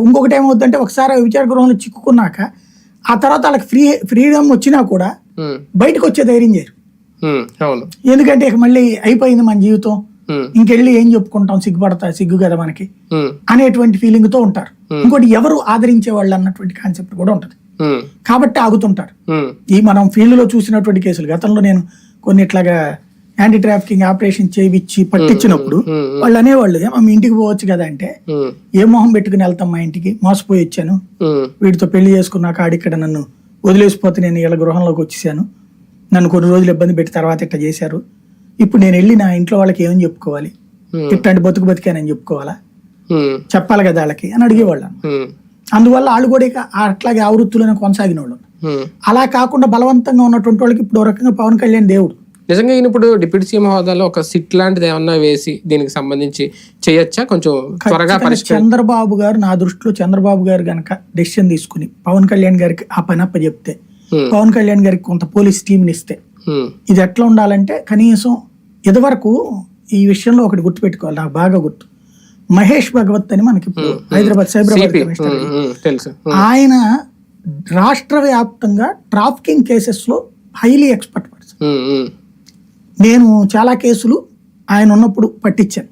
ఇంకొకటి ఏమవుతుందంటే ఒకసారి విచార గృహంలో చిక్కుకున్నాక ఆ తర్వాత వాళ్ళకి ఫ్రీ ఫ్రీడమ్ వచ్చినా కూడా బయటకు వచ్చే ధైర్యం చేయరు. ఎందుకంటే ఇక మళ్ళీ అయిపోయింది మన జీవితం. ఇంకెళ్ళి ఏం చెప్పుకుంటాం? సిగ్గుపడతా సిగ్గు కదా మనకి? అనేటువంటి ఫీలింగ్తో ఉంటారు ఇంకోటి ఎవరు ఆదరించే వాళ్ళు అన్నటువంటి కాన్సెప్ట్ కూడా ఉంటుంది. కాబట్టి ఆగుతుంటారు. ఈ మనం ఫీల్డ్లో చూసినటువంటి కేసులు గతంలో నేను కొన్ని ఇట్లాగా యాంటీ ట్రాఫికింగ్ ఆపరేషన్ చేయించి పట్టించినప్పుడు వాళ్ళు అనేవాళ్ళు "ఏమ్మా, మీ ఇంటికి పోవచ్చు కదా అంటే ఏ మొహం పెట్టుకుని వెళ్తాం మా ఇంటికి? మోసపోయి వచ్చాను. వీడితో పెళ్ళి చేసుకున్నాక ఆడిక్కడ నన్ను వదిలేసిపోతే నేను ఇలా గృహంలోకి వచ్చేసాను. నన్ను కొన్ని రోజులు ఇబ్బంది పెట్టి తర్వాత ఇట్లా చేశారు. ఇప్పుడు నేను వెళ్ళి నా ఇంట్లో వాళ్ళకి ఏమని చెప్పుకోవాలి? ఇట్లాంటి బతుకు బతికానని చెప్పుకోవాలా? చెప్పాలి కదా వాళ్ళకి అని అడిగేవాళ్ళు అందువల్ల వాళ్ళు కూడా ఇక అట్లాగే ఆ వృత్తులను కొనసాగిన వాళ్ళు. అలా కాకుండా బలవంతంగా ఉన్నటువంటి వాళ్ళకి ఇప్పుడు రకంగా పవన్ కళ్యాణ్ దేవుడు. నిజంగా ఈయన ఇప్పుడు డిప్యూటీ సీఎం హోదాలో ఒక సిట్ లాంటిది ఏమన్నా వేసి దీనికి సంబంధించి చేయొచ్చా? కొంచెం త్వరగా చంద్రబాబు గారు నా దృష్టిలో చంద్రబాబు గారు గనక డెసిషన్ తీసుకుని పవన్ కళ్యాణ్ గారికి ఆ పని అప్ప చెప్తే. పవన్ కళ్యాణ్ గారికి కొంత పోలీస్ టీంని ఇస్తే ఇది ఎట్లా ఉండాలంటే కనీసం ఇదివరకు ఈ విషయంలో ఒకటి గుర్తుపెట్టుకోవాలి నాకు బాగా గుర్తు. మహేష్ భగవత్ అని మనకి హైదరాబాద్ సైబరాబాద్ కమిషనర్ తెలుసు. ఆయన రాష్ట్ర వ్యాప్తంగా ట్రాఫికింగ్ కేసెస్లో హైలీ ఎక్స్పర్ట్ పర్సన్ నేను చాలా కేసులు ఆయన ఉన్నప్పుడు పట్టించాను.